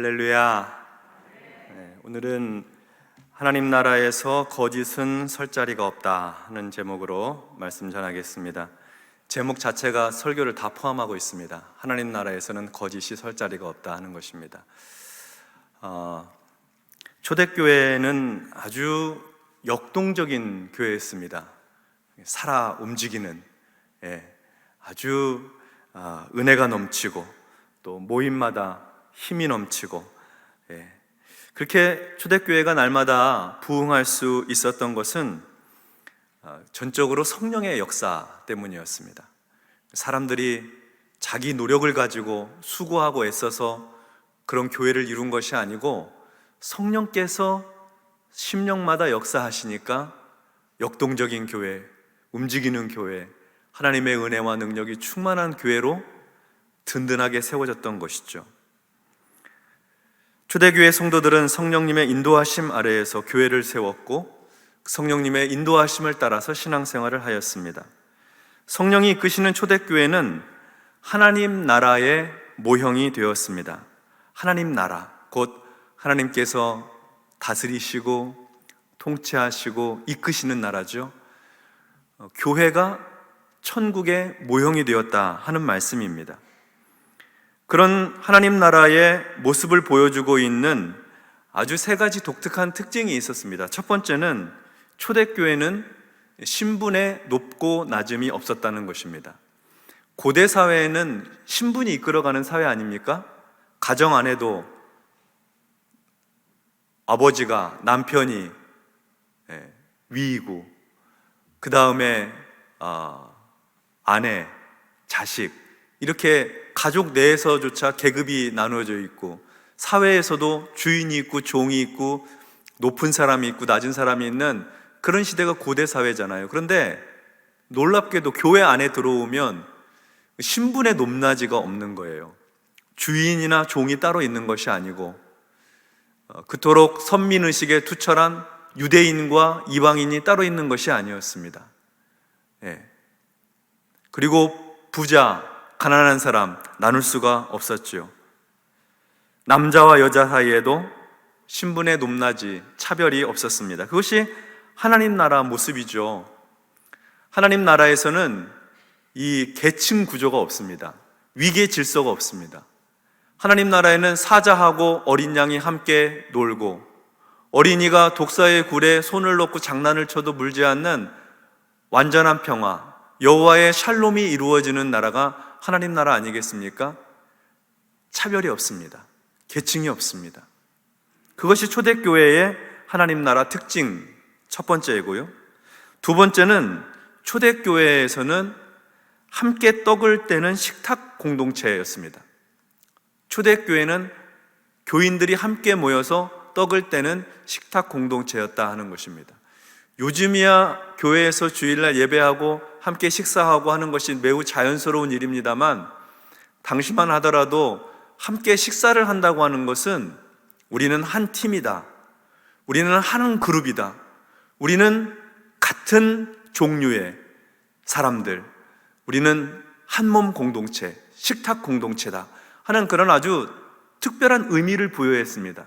할렐루야. 네, 오늘은 하나님 나라에서 거짓은 설 자리가 없다 하는 제목으로 말씀 전하겠습니다. 제목 자체가 설교를 다 포함하고 있습니다. 하나님 나라에서는 거짓이 설 자리가 없다 하는 것입니다. 어, 초대교회는 아주 역동적인 교회였습니다. 살아 움직이는 예, 아주 아, 은혜가 넘치고 또 모임마다 힘이 넘치고 예. 그렇게 초대교회가 날마다 부흥할 수 있었던 것은 아, 전적으로 성령의 역사 때문이었습니다. 사람들이 자기 노력을 가지고 수고하고 애써서 그런 교회를 이룬 것이 아니고 성령께서 심령마다 역사하시니까 역동적인 교회, 움직이는 교회, 하나님의 은혜와 능력이 충만한 교회로 든든하게 세워졌던 것이죠. 초대교회 성도들은 성령님의 인도하심 아래에서 교회를 세웠고 성령님의 인도하심을 따라서 신앙생활을 하였습니다. 성령이 이끄시는 초대교회는 하나님 나라의 모형이 되었습니다. 하나님 나라, 곧 하나님께서 다스리시고 통치하시고 이끄시는 나라죠. 어, 교회가 천국의 모형이 되었다 하는 말씀입니다. 그런 하나님 나라의 모습을 보여주고 있는 아주 세 가지 독특한 특징이 있었습니다. 첫 번째는 초대교회는 신분의 높고 낮음이 없었다는 것입니다. 고대 사회에는 신분이 이끌어가는 사회 아닙니까? 가정 안에도 아버지가 남편이 예, 위이고 그 다음에 아, 아내, 자식 이렇게 가족 내에서조차 계급이 나누어져 있고 사회에서도 주인이 있고 종이 있고 높은 사람이 있고 낮은 사람이 있는 그런 시대가 고대 사회잖아요. 그런데 놀랍게도 교회 안에 들어오면 신분의 높낮이가 없는 거예요. 주인이나 종이 따로 있는 것이 아니고 어, 그토록 선민의식에 투철한 유대인과 이방인이 따로 있는 것이 아니었습니다. 예. 그리고 부자, 가난한 사람 나눌 수가 없었죠. 남자와 여자 사이에도 신분의 높낮이, 차별이 없었습니다. 그것이 하나님 나라 모습이죠. 하나님 나라에서는 이 계층 구조가 없습니다. 위계 질서가 없습니다. 하나님 나라에는 사자하고 어린 양이 함께 놀고 어린이가 독사의 굴에 손을 놓고 장난을 쳐도 물지 않는 완전한 평화, 여호와의 샬롬이 이루어지는 나라가 하나님 나라 아니겠습니까? 차별이 없습니다. 계층이 없습니다. 그것이 초대교회의 하나님 나라 특징 첫 번째이고요. 두 번째는 초대교회에서는 함께 떡을 떼는 식탁 공동체였습니다. 초대교회는 교인들이 함께 모여서 떡을 떼는 식탁 공동체였다 하는 것입니다. 요즘이야 교회에서 주일날 예배하고 함께 식사하고 하는 것이 매우 자연스러운 일입니다만 당시만 하더라도 함께 식사를 한다고 하는 것은 우리는 한 팀이다. 우리는 한 그룹이다. 우리는 같은 종류의 사람들. 우리는 한 몸 공동체, 식탁 공동체다. 하는 그런 아주 특별한 의미를 부여했습니다.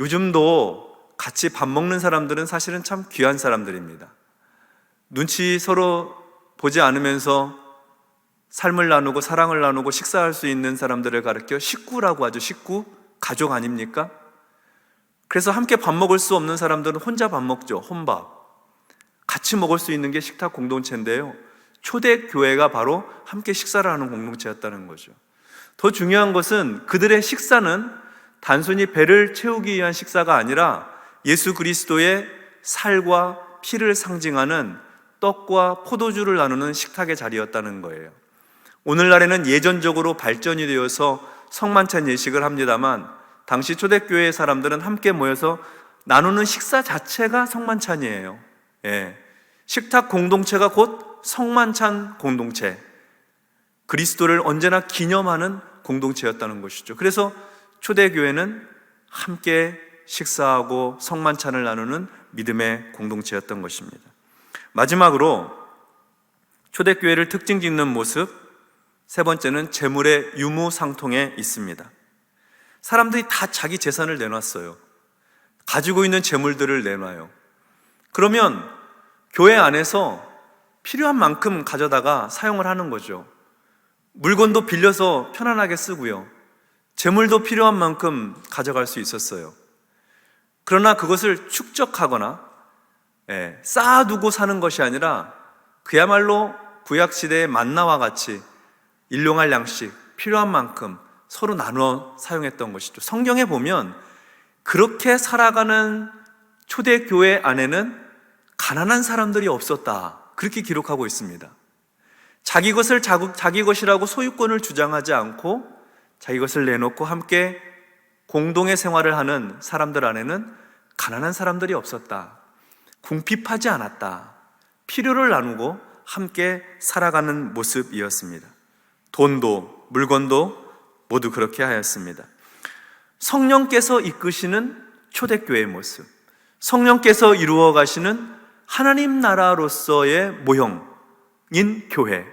요즘도 같이 밥 먹는 사람들은 사실은 참 귀한 사람들입니다. 눈치 서로 보지 않으면서 삶을 나누고 사랑을 나누고 식사할 수 있는 사람들을 가르켜 식구라고 하죠. 식구, 가족 아닙니까? 그래서 함께 밥 먹을 수 없는 사람들은 혼자 밥 먹죠. 혼밥. 같이 먹을 수 있는 게 식탁 공동체인데요. 초대 교회가 바로 함께 식사를 하는 공동체였다는 거죠. 더 중요한 것은 그들의 식사는 단순히 배를 채우기 위한 식사가 아니라 예수 그리스도의 살과 피를 상징하는 떡과 포도주를 나누는 식탁의 자리였다는 거예요. 오늘날에는 예전적으로 발전이 되어서 성만찬 예식을 합니다만 당시 초대교회 사람들은 함께 모여서 나누는 식사 자체가 성만찬이에요. 예. 식탁 공동체가 곧 성만찬 공동체. 그리스도를 언제나 기념하는 공동체였다는 것이죠. 그래서 초대교회는 함께 식사하고 성만찬을 나누는 믿음의 공동체였던 것입니다. 마지막으로 초대교회를 특징 짓는 모습 세 번째는 재물의 유무상통에 있습니다. 사람들이 다 자기 재산을 내놨어요. 가지고 있는 재물들을 내놔요. 그러면 교회 안에서 필요한 만큼 가져다가 사용을 하는 거죠. 물건도 빌려서 편안하게 쓰고요. 재물도 필요한 만큼 가져갈 수 있었어요. 그러나 그것을 축적하거나 예, 쌓아두고 사는 것이 아니라 그야말로 구약시대의 만나와 같이 일용할 양식, 필요한 만큼 서로 나눠 사용했던 것이죠. 성경에 보면 그렇게 살아가는 초대교회 안에는 가난한 사람들이 없었다. 그렇게 기록하고 있습니다. 자기 것을 자기 것이라고 소유권을 주장하지 않고 자기 것을 내놓고 함께 공동의 생활을 하는 사람들 안에는 가난한 사람들이 없었다. 궁핍하지 않았다. 필요를 나누고 함께 살아가는 모습이었습니다. 돈도 물건도 모두 그렇게 하였습니다. 성령께서 이끄시는 초대교회의 모습, 성령께서 이루어 가시는 하나님 나라로서의 모형인 교회,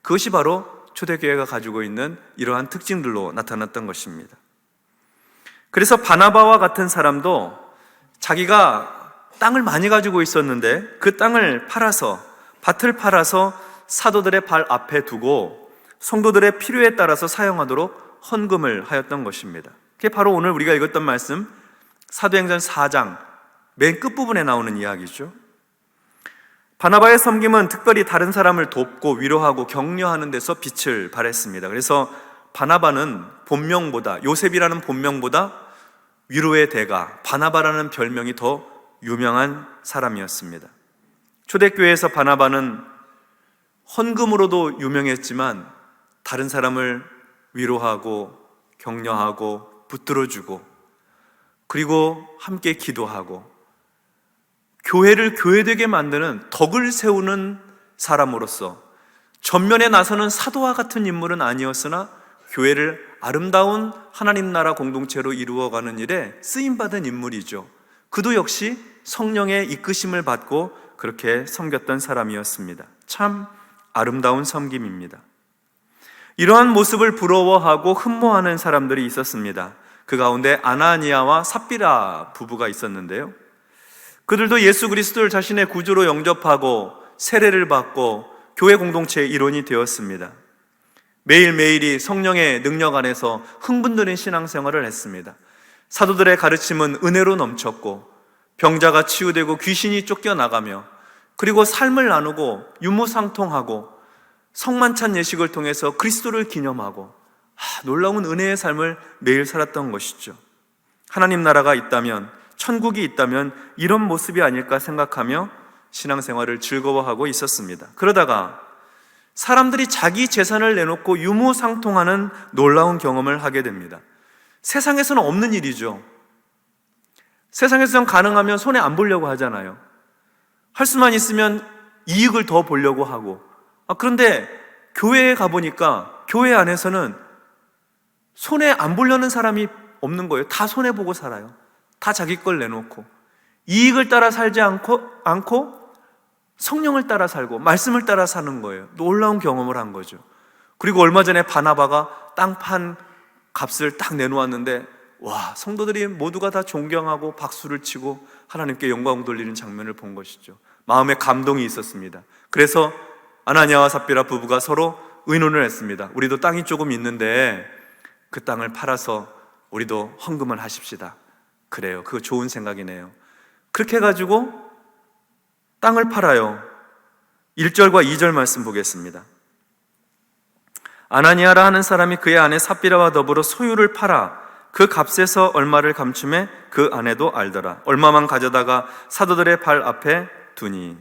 그것이 바로 초대교회가 가지고 있는 이러한 특징들로 나타났던 것입니다. 그래서 바나바와 같은 사람도 자기가 땅을 많이 가지고 있었는데 그 땅을 팔아서 밭을 팔아서 사도들의 발 앞에 두고 성도들의 필요에 따라서 사용하도록 헌금을 하였던 것입니다. 그게 바로 오늘 우리가 읽었던 말씀 사도행전 4장 맨 끝부분에 나오는 이야기죠. 바나바의 섬김은 특별히 다른 사람을 돕고 위로하고 격려하는 데서 빛을 발했습니다. 그래서 바나바는 본명보다 요셉이라는 본명보다 위로의 대가 바나바라는 별명이 더 유명한 사람이었습니다. 초대교회에서 바나바는 헌금으로도 유명했지만 다른 사람을 위로하고 격려하고 붙들어주고 그리고 함께 기도하고 교회를 교회되게 만드는 덕을 세우는 사람으로서 전면에 나서는 사도와 같은 인물은 아니었으나 교회를 아름다운 하나님 나라 공동체로 이루어가는 일에 쓰임받은 인물이죠. 그도 역시 성령의 이끄심을 받고 그렇게 섬겼던 사람이었습니다. 참 아름다운 섬김입니다. 이러한 모습을 부러워하고 흠모하는 사람들이 있었습니다. 그 가운데 아나니아와 삽비라 부부가 있었는데요. 그들도 예수 그리스도를 자신의 구주로 영접하고 세례를 받고 교회 공동체의 일원이 되었습니다. 매일매일이 성령의 능력 안에서 흥분되는 신앙생활을 했습니다. 사도들의 가르침은 은혜로 넘쳤고 병자가 치유되고 귀신이 쫓겨나가며 그리고 삶을 나누고 유무상통하고 성만찬 예식을 통해서 그리스도를 기념하고 아, 놀라운 은혜의 삶을 매일 살았던 것이죠. 하나님 나라가 있다면 천국이 있다면 이런 모습이 아닐까 생각하며 신앙생활을 즐거워하고 있었습니다. 그러다가 사람들이 자기 재산을 내놓고 유무상통하는 놀라운 경험을 하게 됩니다. 세상에서는 없는 일이죠. 세상에서는 가능하면 손에 안 보려고 하잖아요. 할 수만 있으면 이익을 더 보려고 하고. 아, 그런데 교회에 가보니까 교회 안에서는 손에 안 보려는 사람이 없는 거예요. 다 손해 보고 살아요. 다 자기 걸 내놓고. 이익을 따라 살지 않고, 않고 성령을 따라 살고 말씀을 따라 사는 거예요. 놀라운 경험을 한 거죠. 그리고 얼마 전에 바나바가 땅판 값을 딱 내놓았는데 와, 성도들이 모두가 다 존경하고 박수를 치고 하나님께 영광 돌리는 장면을 본 것이죠. 마음에 감동이 있었습니다. 그래서 아나니아와 삽비라 부부가 서로 의논을 했습니다. 우리도 땅이 조금 있는데 그 땅을 팔아서 우리도 헌금을 하십시다. 그래요. 그거 좋은 생각이네요. 그렇게 해가지고 땅을 팔아요. 1절과 2절 말씀 보겠습니다. 아나니아라 하는 사람이 그의 아내 삽비라와 더불어 소유를 팔아 그 값에서 얼마를 감춤해 그 아내도 알더라. 얼마만 가져다가 사도들의 발 앞에 두니.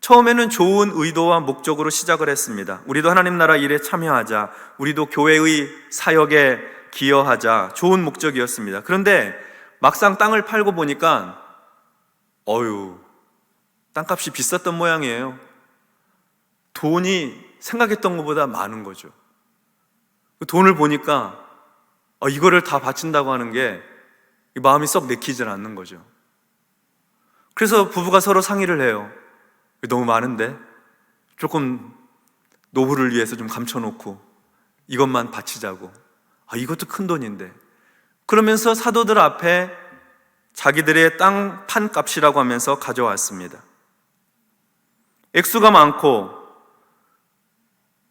처음에는 좋은 의도와 목적으로 시작을 했습니다. 우리도 하나님 나라 일에 참여하자. 우리도 교회의 사역에 기여하자. 좋은 목적이었습니다. 그런데 막상 땅을 팔고 보니까 어유 땅값이 비쌌던 모양이에요. 돈이 생각했던 것보다 많은 거죠. 그 돈을 보니까 어, 이거를 다 바친다고 하는 게 마음이 썩 내키질 않는 거죠. 그래서 부부가 서로 상의를 해요. 너무 많은데 조금 노후를 위해서 좀 감춰놓고 이것만 바치자고. 아, 이것도 큰 돈인데. 그러면서 사도들 앞에 자기들의 땅 판값이라고 하면서 가져왔습니다. 액수가 많고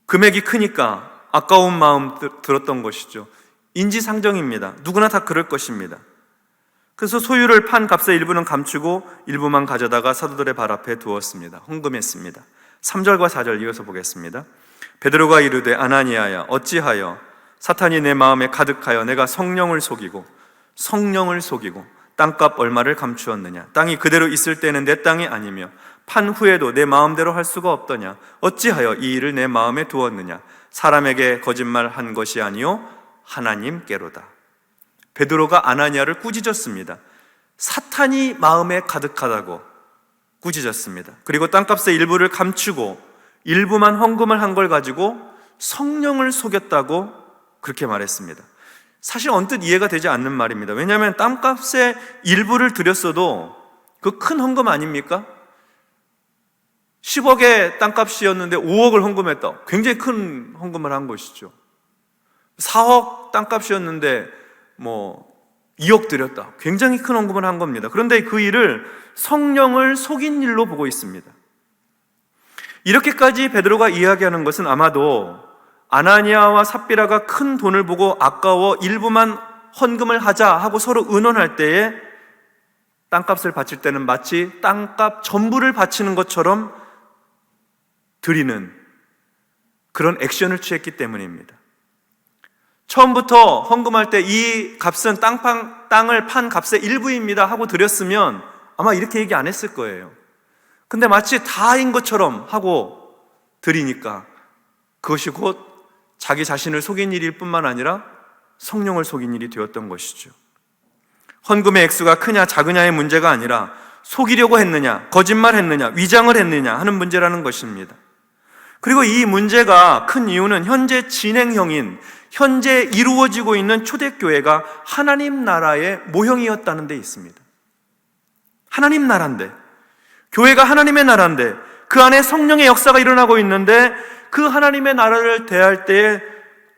금액이 크니까 아까운 마음 들- 들었던 것이죠. 인지상정입니다. 누구나 다 그럴 것입니다. 그래서 소유를 판 값의 일부는 감추고 일부만 가져다가 사도들의 발 앞에 두었습니다. 헌금했습니다. 3절과 4절 이어서 보겠습니다. 베드로가 이르되 아나니아야 어찌하여 사탄이 내 마음에 가득하여 내가 성령을 속이고 성령을 속이고 땅값 얼마를 감추었느냐 땅이 그대로 있을 때는 내 땅이 아니며 판 후에도 내 마음대로 할 수가 없더냐 어찌하여 이 일을 내 마음에 두었느냐 사람에게 거짓말한 것이 아니요 하나님께로다 베드로가 아나니아를 꾸짖었습니다 사탄이 마음에 가득하다고 꾸짖었습니다 그리고 땅값의 일부를 감추고 일부만 헌금을 한 걸 가지고 성령을 속였다고 그렇게 말했습니다. 사실 언뜻 이해가 되지 않는 말입니다. 왜냐하면 땅값의 일부를 들였어도 그 큰 헌금 아닙니까? 10억의 땅값이었는데 5억을 헌금했다. 굉장히 큰 헌금을 한 것이죠. 4억 땅값이었는데 뭐 2억 드렸다. 굉장히 큰 헌금을 한 겁니다. 그런데 그 일을 성령을 속인 일로 보고 있습니다. 이렇게까지 베드로가 이야기하는 것은 아마도 아나니아와 삽비라가 큰 돈을 보고 아까워 일부만 헌금을 하자 하고 서로 의논할 때에 땅값을 바칠 때는 마치 땅값 전부를 바치는 것처럼 드리는 그런 액션을 취했기 때문입니다. 처음부터 헌금할 때 이 값은 땅판, 땅을 판 값의 일부입니다 하고 드렸으면 아마 이렇게 얘기 안 했을 거예요. 근데 마치 다인 것처럼 하고 드리니까 그것이 곧 자기 자신을 속인 일일 뿐만 아니라 성령을 속인 일이 되었던 것이죠. 헌금의 액수가 크냐 작으냐의 문제가 아니라 속이려고 했느냐, 거짓말 했느냐, 위장을 했느냐 하는 문제라는 것입니다. 그리고 이 문제가 큰 이유는 현재 진행형인, 현재 이루어지고 있는 초대교회가 하나님 나라의 모형이었다는 데 있습니다. 하나님 나라인데, 교회가 하나님의 나라인데, 그 안에 성령의 역사가 일어나고 있는데, 그 하나님의 나라를 대할 때에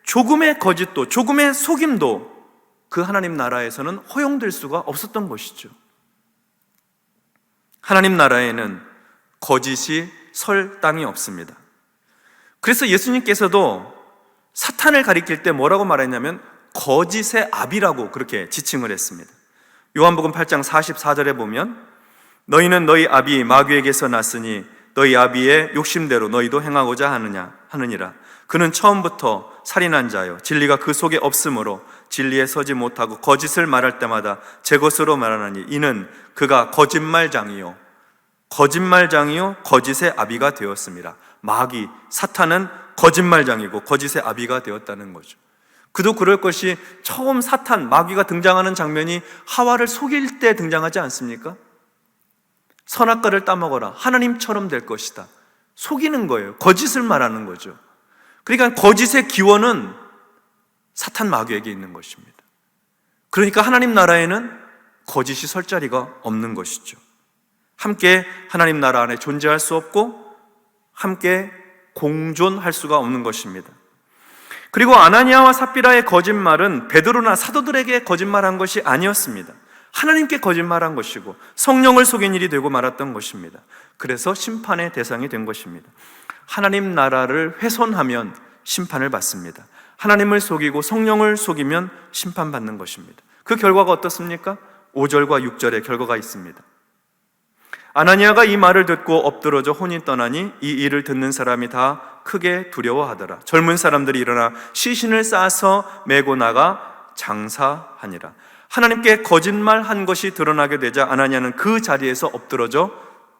조금의 거짓도, 조금의 속임도 그 하나님 나라에서는 허용될 수가 없었던 것이죠. 하나님 나라에는 거짓이 설 땅이 없습니다. 그래서 예수님께서도 사탄을 가리킬 때 뭐라고 말했냐면 거짓의 압이라고 그렇게 지칭을 했습니다. 요한복음 8장 44절에 보면 너희는 너희 아비 마귀에게서 났으니 너희 아비의 욕심대로 너희도 행하고자 하느냐 하느니라. 그는 처음부터 살인한 자요 진리가 그 속에 없으므로 진리에 서지 못하고 거짓을 말할 때마다 제 것으로 말하나니 이는 그가 거짓말장이요 거짓말장이요 거짓의 아비가 되었습니다. 마귀 사탄은 거짓말장이고 거짓의 아비가 되었다는 거죠. 그도 그럴 것이 처음 사탄 마귀가 등장하는 장면이 하와를 속일 때 등장하지 않습니까? 선악과를 따먹어라. 하나님처럼 될 것이다. 속이는 거예요. 거짓을 말하는 거죠. 그러니까 거짓의 기원은 사탄 마귀에게 있는 것입니다. 그러니까 하나님 나라에는 거짓이 설 자리가 없는 것이죠. 함께 하나님 나라 안에 존재할 수 없고 함께 공존할 수가 없는 것입니다. 그리고 아나니아와 삽비라의 거짓말은 베드로나 사도들에게 거짓말한 것이 아니었습니다. 하나님께 거짓말한 것이고 성령을 속인 일이 되고 말았던 것입니다. 그래서 심판의 대상이 된 것입니다. 하나님 나라를 훼손하면 심판을 받습니다. 하나님을 속이고 성령을 속이면 심판받는 것입니다. 그 결과가 어떻습니까? 5절과 6절의 결과가 있습니다. 아나니아가 이 말을 듣고 엎드러져 혼이 떠나니 이 일을 듣는 사람이 다 크게 두려워하더라. 젊은 사람들이 일어나 시신을 싸서 메고 나가 장사하니라. 하나님께 거짓말한 것이 드러나게 되자 아나니아는 그 자리에서 엎드러져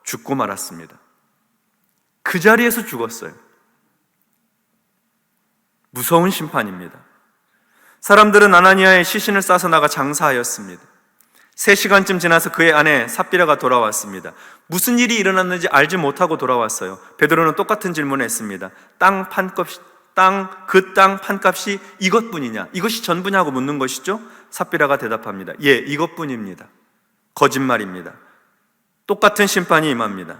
죽고 말았습니다. 그 자리에서 죽었어요. 무서운 심판입니다. 사람들은 아나니아의 시신을 싸서 나가 장사하였습니다. 세 시간쯤 지나서 그의 아내 삽비라가 돌아왔습니다. 무슨 일이 일어났는지 알지 못하고 돌아왔어요. 베드로는 똑같은 질문을 했습니다. 땅 판값, 땅, 그 땅 판값이 이것뿐이냐? 이것이 전부냐고 묻는 것이죠? 삽비라가 대답합니다. 예, 이것뿐입니다. 거짓말입니다. 똑같은 심판이 임합니다.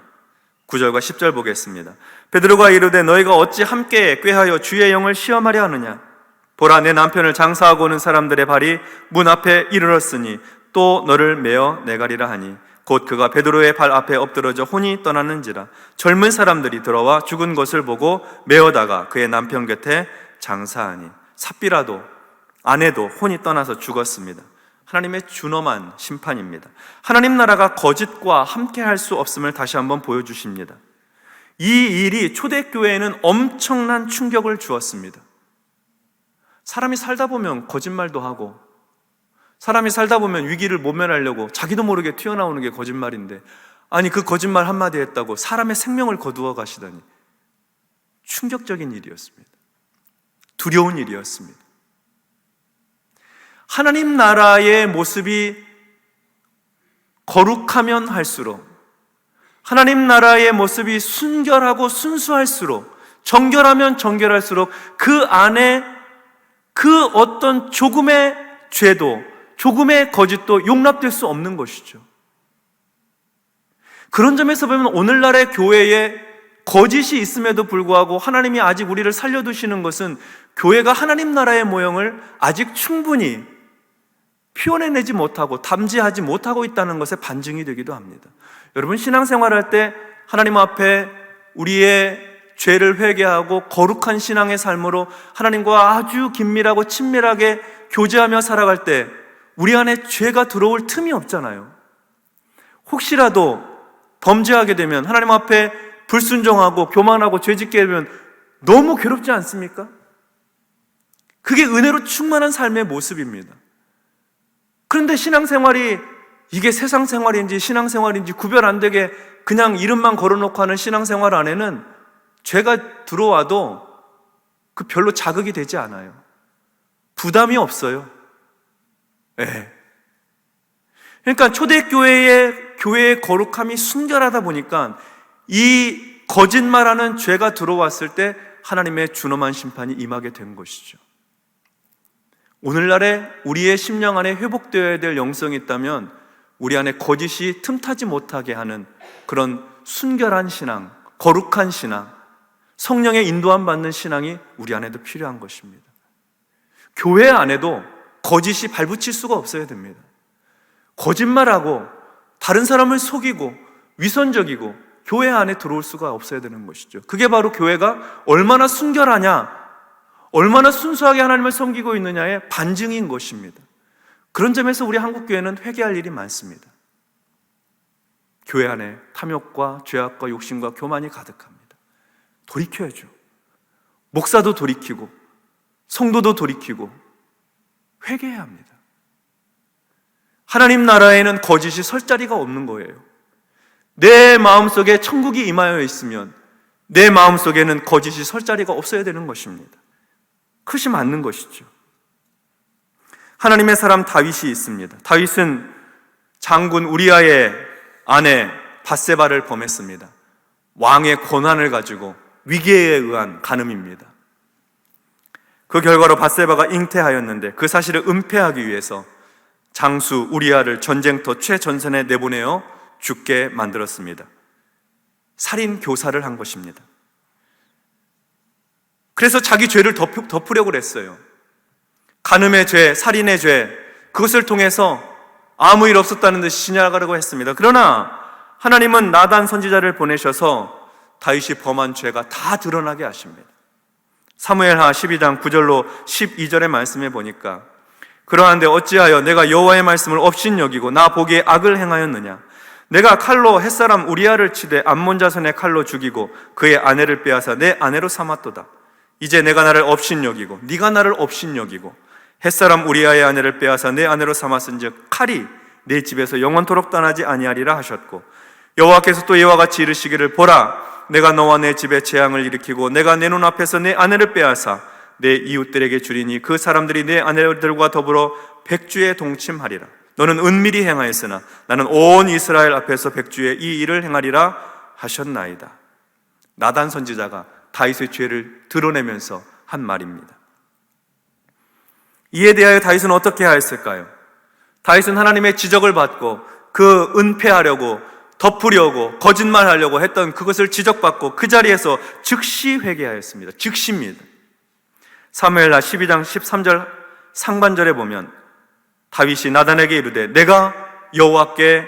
9절과 10절 보겠습니다. 베드로가 이르되 너희가 어찌 함께 꾀하여 주의 영을 시험하려 하느냐? 보라 내 남편을 장사하고 오는 사람들의 발이 문 앞에 이르렀으니 또 너를 메어 내가리라 하니 곧 그가 베드로의 발 앞에 엎드러져 혼이 떠났는지라 젊은 사람들이 들어와 죽은 것을 보고 메어다가 그의 남편 곁에 장사하니 삽비라도 아내도 혼이 떠나서 죽었습니다. 하나님의 준엄한 심판입니다. 하나님 나라가 거짓과 함께 할 수 없음을 다시 한번 보여주십니다. 이 일이 초대교회에는 엄청난 충격을 주었습니다. 사람이 살다 보면 거짓말도 하고, 사람이 살다 보면 위기를 모면하려고 자기도 모르게 튀어나오는 게 거짓말인데, 아니, 그 거짓말 한마디 했다고 사람의 생명을 거두어 가시다니. 충격적인 일이었습니다. 두려운 일이었습니다. 하나님 나라의 모습이 거룩하면 할수록 하나님 나라의 모습이 순결하고 순수할수록 정결하면 정결할수록 그 안에 그 어떤 조금의 죄도 조금의 거짓도 용납될 수 없는 것이죠. 그런 점에서 보면 오늘날의 교회에 거짓이 있음에도 불구하고 하나님이 아직 우리를 살려두시는 것은 교회가 하나님 나라의 모형을 아직 충분히 표현해내지 못하고 담지하지 못하고 있다는 것의 반증이 되기도 합니다. 여러분 신앙생활할 때 하나님 앞에 우리의 죄를 회개하고 거룩한 신앙의 삶으로 하나님과 아주 긴밀하고 친밀하게 교제하며 살아갈 때 우리 안에 죄가 들어올 틈이 없잖아요. 혹시라도 범죄하게 되면 하나님 앞에 불순종하고 교만하고 죄짓게 되면 너무 괴롭지 않습니까? 그게 은혜로 충만한 삶의 모습입니다. 그런데 신앙생활이 이게 세상 생활인지 신앙생활인지 구별 안 되게 그냥 이름만 걸어놓고 하는 신앙생활 안에는 죄가 들어와도 그 별로 자극이 되지 않아요. 부담이 없어요. 예. 네. 그러니까 초대교회의 교회의 거룩함이 순결하다 보니까 이 거짓말하는 죄가 들어왔을 때 하나님의 준엄한 심판이 임하게 된 것이죠. 오늘날에 우리의 심령 안에 회복되어야 될 영성이 있다면 우리 안에 거짓이 틈타지 못하게 하는 그런 순결한 신앙, 거룩한 신앙, 성령의 인도함 받는 신앙이 우리 안에도 필요한 것입니다. 교회 안에도 거짓이 발붙일 수가 없어야 됩니다. 거짓말하고 다른 사람을 속이고 위선적이고 교회 안에 들어올 수가 없어야 되는 것이죠. 그게 바로 교회가 얼마나 순결하냐, 얼마나 순수하게 하나님을 섬기고 있느냐의 반증인 것입니다. 그런 점에서 우리 한국교회는 회개할 일이 많습니다. 교회 안에 탐욕과 죄악과 욕심과 교만이 가득합니다. 돌이켜야죠. 목사도 돌이키고, 성도도 돌이키고, 회개해야 합니다. 하나님 나라에는 거짓이 설 자리가 없는 거예요. 내 마음속에 천국이 임하여 있으면 내 마음속에는 거짓이 설 자리가 없어야 되는 것입니다. 크시 맞는 것이죠. 하나님의 사람 다윗이 있습니다. 다윗은 장군 우리아의 아내 바세바를 범했습니다. 왕의 권한을 가지고 위계에 의한 간음입니다. 그 결과로 바세바가 잉태하였는데 그 사실을 은폐하기 위해서 장수 우리아를 전쟁터 최전선에 내보내어 죽게 만들었습니다. 살인 교사를 한 것입니다. 그래서 자기 죄를 덮으려고 했어요. 간음의 죄, 살인의 죄, 그것을 통해서 아무 일 없었다는 듯이 지나가려고 했습니다. 그러나 하나님은 나단 선지자를 보내셔서 다윗이 범한 죄가 다 드러나게 하십니다. 사무엘하 12장 9절로 12절의 말씀에 보니까 그러한데 어찌하여 내가 여호와의 말씀을 업신여기고 나 보기에 악을 행하였느냐? 내가 칼로 햇사람 우리아를 치되 암몬 자손의 칼로 죽이고 그의 아내를 빼앗아 내 아내로 삼았도다. 이제 내가 나를 업신여기고 네가 나를 업신여기고 햇사람 우리아의 아내를 빼앗아 내 아내로 삼았은즉 칼이 내 집에서 영원토록 떠나지 아니하리라 하셨고 여호와께서 또 이와 같이 이르시기를 보라 내가 너와 내 집에 재앙을 일으키고 내가 내 눈앞에서 내 아내를 빼앗아 내 이웃들에게 주리니 그 사람들이 내 아내들과 더불어 백주에 동침하리라. 너는 은밀히 행하였으나 나는 온 이스라엘 앞에서 백주에 이 일을 행하리라 하셨나이다. 나단 선지자가 다윗의 죄를 드러내면서 한 말입니다. 이에 대하여 다윗은 어떻게 하였을까요? 다윗은 하나님의 지적을 받고 그 은폐하려고 덮으려고 거짓말하려고 했던 그것을 지적받고 그 자리에서 즉시 회개하였습니다. 즉시입니다. 사무엘하 12장 13절 상반절에 보면 다윗이 나단에게 이르되 내가 여호와께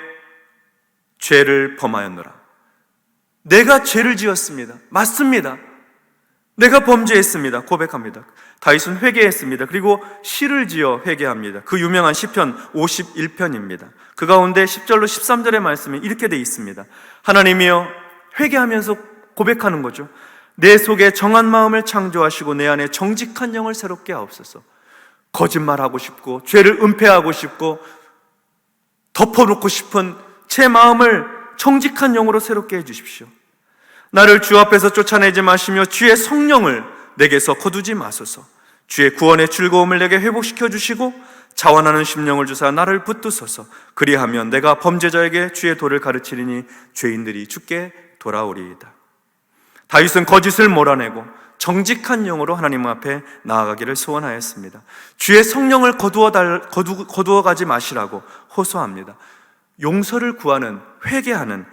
죄를 범하였노라. 내가 죄를 지었습니다. 맞습니다. 내가 범죄했습니다. 고백합니다. 다윗은 회개했습니다. 그리고 시를 지어 회개합니다. 그 유명한 시편 51편입니다. 그 가운데 10절로 13절의 말씀이 이렇게 돼 있습니다. 하나님이여 회개하면서 고백하는 거죠. 내 속에 정한 마음을 창조하시고 내 안에 정직한 영을 새롭게 하옵소서. 거짓말하고 싶고 죄를 은폐하고 싶고 덮어놓고 싶은 제 마음을 정직한 영으로 새롭게 해 주십시오. 나를 주 앞에서 쫓아내지 마시며 주의 성령을 내게서 거두지 마소서. 주의 구원의 즐거움을 내게 회복시켜 주시고 자원하는 심령을 주사 나를 붙드소서. 그리하면 내가 범죄자에게 주의 도를 가르치리니 죄인들이 죽게 돌아오리이다. 다윗은 거짓을 몰아내고 정직한 영으로 하나님 앞에 나아가기를 소원하였습니다. 주의 성령을 거두어 달, 거두, 거두어 가지 마시라고 호소합니다. 용서를 구하는 회개하는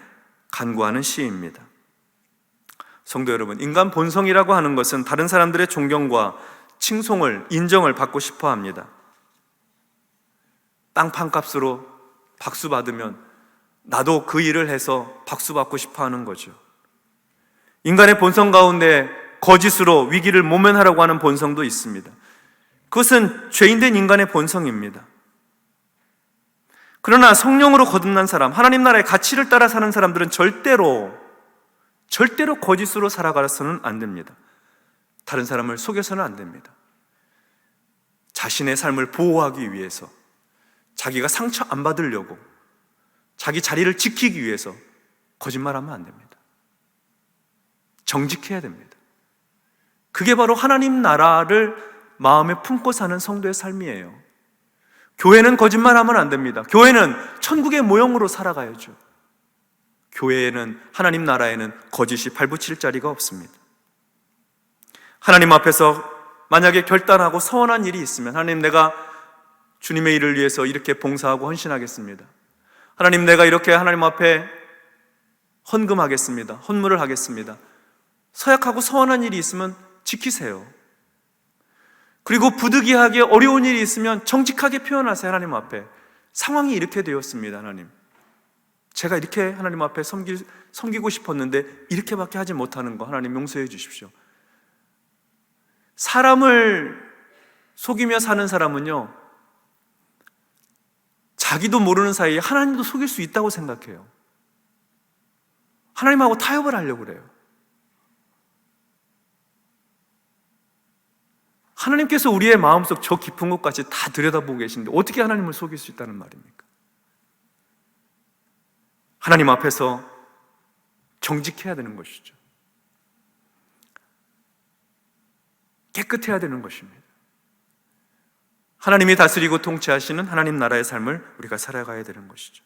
간구하는 시입니다. 성도 여러분, 인간 본성이라고 하는 것은 다른 사람들의 존경과 칭송을 인정을 받고 싶어 합니다. 땅 판 값으로 박수 받으면 나도 그 일을 해서 박수 받고 싶어 하는 거죠. 인간의 본성 가운데 거짓으로 위기를 모면하라고 하는 본성도 있습니다. 그것은 죄인된 인간의 본성입니다. 그러나 성령으로 거듭난 사람, 하나님 나라의 가치를 따라 사는 사람들은 절대로, 절대로 거짓으로 살아가서는 안 됩니다. 다른 사람을 속여서는 안 됩니다. 자신의 삶을 보호하기 위해서, 자기가 상처 안 받으려고, 자기 자리를 지키기 위해서 거짓말하면 안 됩니다. 정직해야 됩니다. 그게 바로 하나님 나라를 마음에 품고 사는 성도의 삶이에요. 교회는 거짓말하면 안 됩니다. 교회는 천국의 모형으로 살아가야죠. 교회에는 하나님 나라에는 거짓이 발붙일 자리가 없습니다. 하나님 앞에서 만약에 결단하고 서원한 일이 있으면 하나님 내가 주님의 일을 위해서 이렇게 봉사하고 헌신하겠습니다. 하나님 내가 이렇게 하나님 앞에 헌금하겠습니다. 헌물을 하겠습니다. 서약하고 서원한 일이 있으면 지키세요. 그리고 부득이하게 어려운 일이 있으면 정직하게 표현하세요. 하나님 앞에. 상황이 이렇게 되었습니다. 하나님. 제가 이렇게 하나님 앞에 섬기, 섬기고 싶었는데 이렇게밖에 하지 못하는 거 하나님 용서해 주십시오. 사람을 속이며 사는 사람은요, 자기도 모르는 사이에 하나님도 속일 수 있다고 생각해요. 하나님하고 타협을 하려고 그래요. 하나님께서 우리의 마음속 저 깊은 곳까지 다 들여다보고 계신데 어떻게 하나님을 속일 수 있다는 말입니까? 하나님 앞에서 정직해야 되는 것이죠. 깨끗해야 되는 것입니다. 하나님이 다스리고 통치하시는 하나님 나라의 삶을 우리가 살아가야 되는 것이죠.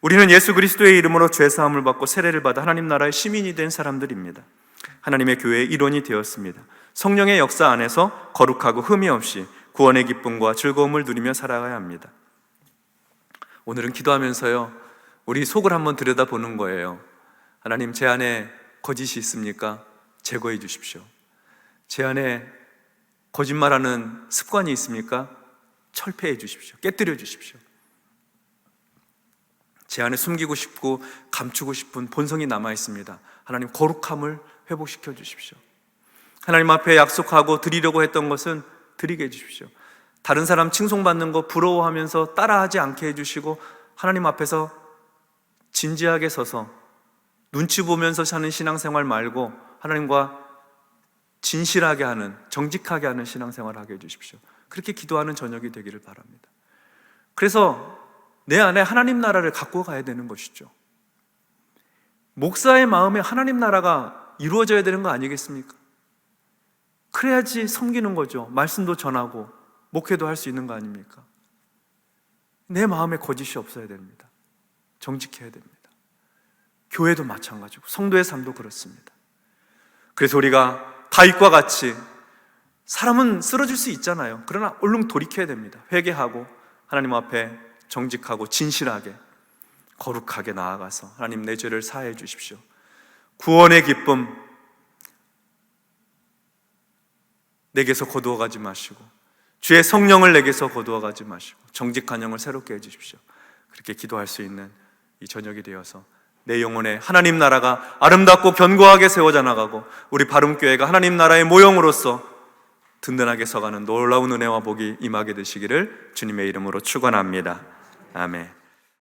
우리는 예수 그리스도의 이름으로 죄 사함을 받고 세례를 받아 하나님 나라의 시민이 된 사람들입니다. 하나님의 교회의 일원이 되었습니다. 성령의 역사 안에서 거룩하고 흠이 없이 구원의 기쁨과 즐거움을 누리며 살아가야 합니다. 오늘은 기도하면서요, 우리 속을 한번 들여다보는 거예요. 하나님, 제 안에 거짓이 있습니까? 제거해 주십시오. 제 안에 거짓말하는 습관이 있습니까? 철폐해 주십시오. 깨뜨려 주십시오. 제 안에 숨기고 싶고 감추고 싶은 본성이 남아 있습니다. 하나님 거룩함을 회복시켜 주십시오. 하나님 앞에 약속하고 드리려고 했던 것은 드리게 해 주십시오. 다른 사람 칭송받는 거 부러워하면서 따라하지 않게 해 주시고 하나님 앞에서 진지하게 서서 눈치 보면서 사는 신앙생활 말고 하나님과 진실하게 하는 정직하게 하는 신앙생활 하게 해주십시오. 그렇게 기도하는 저녁이 되기를 바랍니다. 그래서 내 안에 하나님 나라를 갖고 가야 되는 것이죠. 목사의 마음에 하나님 나라가 이루어져야 되는 거 아니겠습니까? 그래야지 섬기는 거죠. 말씀도 전하고 목회도 할 수 있는 거 아닙니까? 내 마음에 거짓이 없어야 됩니다. 정직해야 됩니다. 교회도 마찬가지고 성도의 삶도 그렇습니다. 그래서 우리가 다윗과 같이 사람은 쓰러질 수 있잖아요. 그러나 얼른 돌이켜야 됩니다. 회개하고 하나님 앞에 정직하고 진실하게 거룩하게 나아가서 하나님 내 죄를 사해 주십시오. 구원의 기쁨 내게서 거두어 가지 마시고 주의 성령을 내게서 거두어 가지 마시고 정직한 영을 새롭게 해 주십시오. 그렇게 기도할 수 있는 이 저녁이 되어서 내 영혼에 하나님 나라가 아름답고 견고하게 세워져 나가고 우리 바름교회가 하나님 나라의 모형으로서 든든하게 서가는 놀라운 은혜와 복이 임하게 되시기를 주님의 이름으로 축원합니다. 아멘.